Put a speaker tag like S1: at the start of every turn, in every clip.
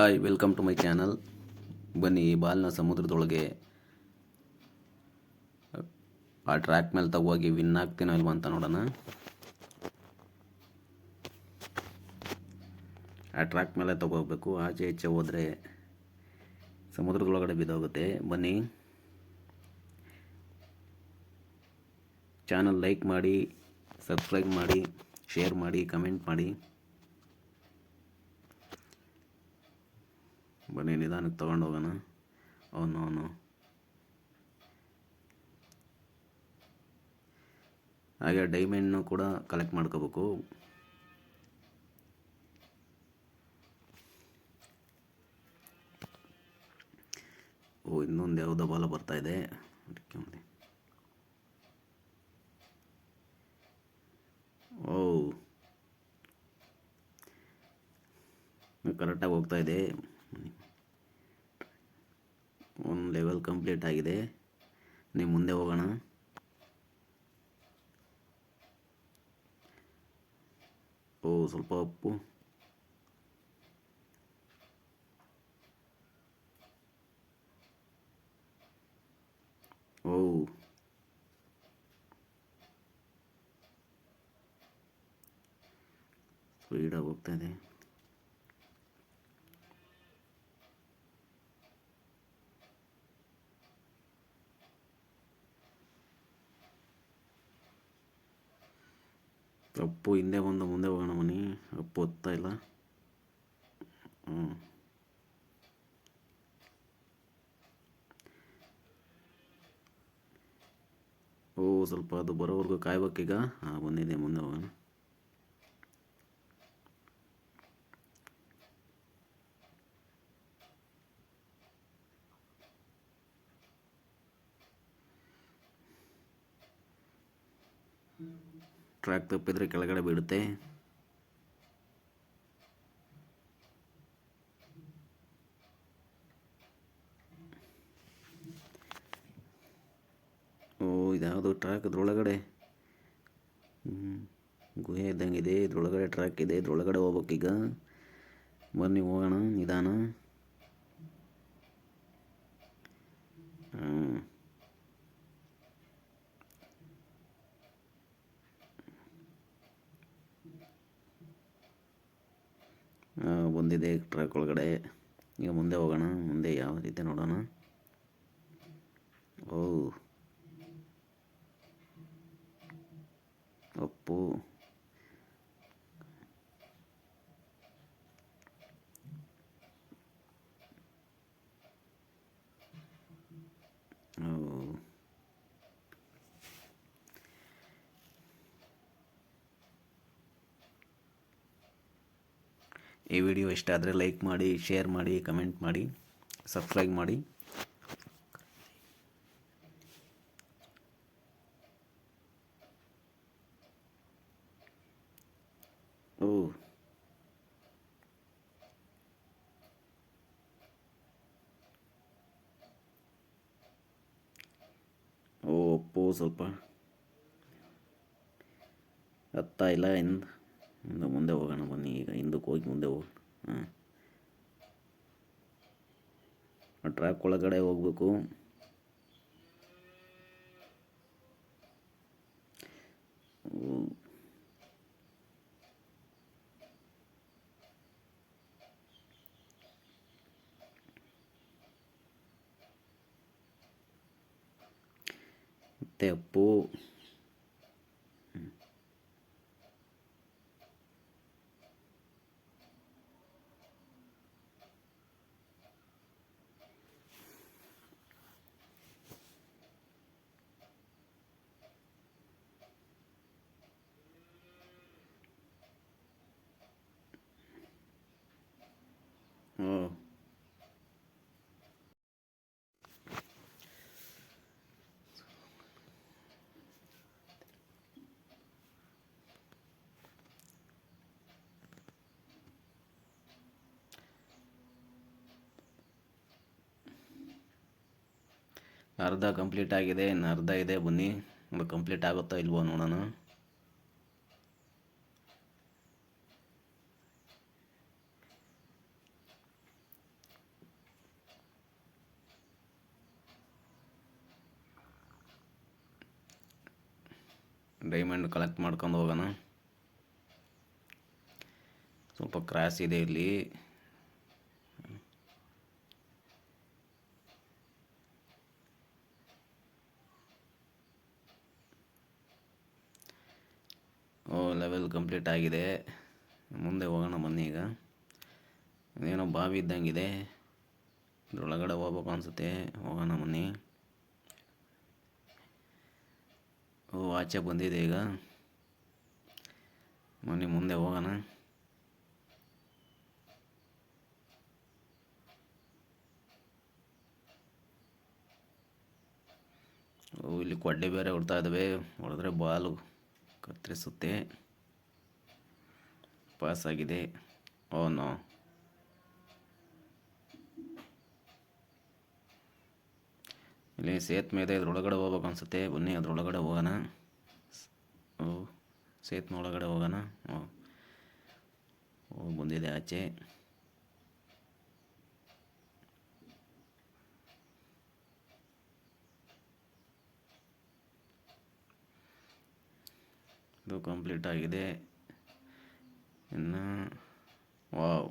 S1: Hi welcome to my channel ಬನ್ನಿ, ಈ ಬಾಲ್ನ ಸಮುದ್ರದೊಳಗೆ, ಆ ಟ್ರ್ಯಾಕ್ ಮೇಲೆ ತಗೋಗಿ ವಿನ್ ಆಗ್ತೀನೋ ಇಲ್ವಾ ಅಂತ ನೋಡೋಣ. ಆ ಟ್ರ್ಯಾಕ್ ಮೇಲೆ ತಗೋಬೇಕು. ಆಚೆ ಈಚೆ ಹೋದರೆ ಸಮುದ್ರದೊಳಗಡೆ ಬಿದ್ದೋಗುತ್ತೆ. ಬನ್ನಿ. ಚಾನಲ್ ಲೈಕ್ ಮಾಡಿ ಸಬ್ಸ್ಕ್ರೈಬ್ ಮಾಡಿ ಶೇರ್ ಮಾಡಿ ಕಮೆಂಟ್ ಮಾಡಿ. ಬನ್ನಿ, ನಿಧಾನಕ್ಕೆ ತೊಗೊಂಡು ಹೋಗೋಣ. ಅವನು ಅವನು. ಹಾಗೆ ಡೈಮಂಡ್ನು ಕೂಡ ಕಲೆಕ್ಟ್ ಮಾಡ್ಕೋಬೇಕು. ಓ, ಇನ್ನೊಂದು ಯಾವುದೋ ಬಾಲ ಬರ್ತಾ ಇದೆ. ಓ. ಕರೆಕ್ಟಾಗಿ ಹೋಗ್ತಾ ಇದೆ. ಒಂದು ಲೆವೆಲ್ ಕಂಪ್ಲೀಟ್ ಆಗಿದೆ. ನೀವು ಮುಂದೆ ಹೋಗೋಣ. ಓ ಸ್ವಲ್ಪ ಉಪ್ಪು ಓ. ಸ್ಪೀಡಾಗಿ ಹೋಗ್ತಾ ಇದೆ. ಅಪ್ಪು ಹಿಂದೆ ಬಂದು ಮುಂದೆ ಹೋಗೋಣ ಮನಿ. ಅಪ್ಪು ಒತ್ತಾ ಇಲ್ಲ. ಹ್ಞೂ ಓ, ಸ್ವಲ್ಪ ಅದು ಬರೋವರೆಗೂ ಕಾಯ್ಬೇಕೀಗ ಹಾಂ, ಬಂದಿದೆ, ಮುಂದೆ ಹೋಗೋಣ. ಟ್ರ್ಯಾಕ್ ತಪ್ಪಿದರೆ ಕೆಳಗಡೆ ಬೀಳುತ್ತೆ. ಓ, ಇದ್ಯಾವುದು ಟ್ರ್ಯಾಕ್ ಅದ್ರೊಳಗಡೆ ಹ್ಞೂ ಗುಹೆ ಇದೆ, ಇದ್ರೊಳಗಡೆ ಟ್ರ್ಯಾಕ್ ಇದೆ, ಇದ್ರೊಳಗಡೆ ಹೋಗ್ಬೇಕೀಗ. ಬನ್ನಿ, ಹೋಗೋಣ, ನಿಧಾನ. ಬಂದಿದೆ ಟ್ರ್ಯಾಕ್ ಒಳಗಡೆ. ಈಗ ಮುಂದೆ ಹೋಗೋಣ ಮುಂದೆ ಯಾವ ರೀತಿ ನೋಡೋಣ. ಓ ಅಪ್ಪು ಓ ಈ ವಿಡಿಯೋ ಇಷ್ಟ ಆದರೆ ಲೈಕ್ ಮಾಡಿ, ಶೇರ್ ಮಾಡಿ, ಕಮೆಂಟ್ ಮಾಡಿ, ಸಬ್ಸ್ಕ್ರೈಬ್ ಮಾಡಿ. ಓ. ಓ ಅಪ್ಪು ಸ್ವಲ್ಪ. ಹತ್ತಾ ಇಲ್ಲ ಹಿಂದೆ ಹಿಂದೆ ಮುಂದೆ ಹೋಗೋಣ ಬನ್ನಿ ಈಗ ಹಿಂದಕ್ಕೆ ಹೋಗಿ ಮುಂದೆ ಹೋಗೋಣ ಹಾಂ ಟ್ರ್ಯಾಕ್ ಒಳಗಡೆ ಹೋಗ್ಬೇಕು ಓ. ಅರ್ಧ ಕಂಪ್ಲೀಟ್ ಆಗಿದೆ, ಇನ್ನು ಅರ್ಧ ಇದೆ ಬನ್ನಿ. ಅದು ಕಂಪ್ಲೀಟ್ ಆಗುತ್ತೋ ಇಲ್ವೋ ನೋಡೋಣ. ಡೈಮಂಡ್ ಕಲೆಕ್ಟ್ ಮಾಡ್ಕೊಂಡು ಹೋಗೋಣ. ಸ್ವಲ್ಪ ಕ್ರಾಸ್ ಇದೆ ಇಲ್ಲಿ. ಕಂಪ್ಲೀಟ್ ಆಗಿದೆ. ಮುಂದೆ ಹೋಗೋಣ ಬನ್ನಿ ಈಗ. ಏನೋ ಬಾವಿ ಇದ್ದಂಗಿದೆ. ಇದ್ರೊಳಗಡೆ ಹೋಗ್ಬೇಕು ಅನಿಸುತ್ತೆ. ಹೋಗೋಣ ಬನ್ನಿ. ಓ, ಆಚೆ ಬಂದಿದೆ ಈಗ. ಬನ್ನಿ, ಮುಂದೆ ಹೋಗೋಣ. ಓ, ಇಲ್ಲಿ ಕೊಡ್ಡೆ ಬೇರೆ ಹೊಡ್ತಾ ಇದ್ದಾವೆ ಹೊಡೆದ್ರೆ ಬಾಲು ಕತ್ತರಿಸುತ್ತೆ. ಪಾಸ್ ಆಗಿದೆ ಓ ನೋ. ಇಲ್ಲಿ ಸೇತುವೆ ಇದೆ ಇದ್ರೊಳಗಡೆ ಹೋಗ್ಬೇಕು ಅನ್ಸುತ್ತೆ. ಬನ್ನಿ, ಅದ್ರೊಳಗಡೆ ಹೋಗೋಣ. ಓ ಸೇತುವೆ ಒಳಗಡೆ ಹೋಗೋಣ. ಓ ಓ, ಬಂದಿದೆ ಆಚೆ. ಇದು ಕಂಪ್ಲೀಟ್ ಆಗಿದೆ. ಇನ್ನು ವಾವ್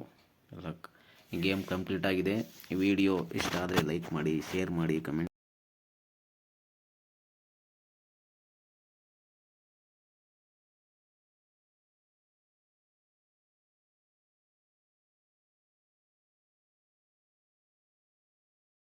S1: ಎಲ್ಲ ಗೇಮ್ ಕಂಪ್ಲೀಟ್ ಆಗಿದೆ. ವಿಡಿಯೋ ಇಷ್ಟ ಆದರೆ ಲೈಕ್ ಮಾಡಿ ಶೇರ್ ಮಾಡಿ ಕಮೆಂಟ್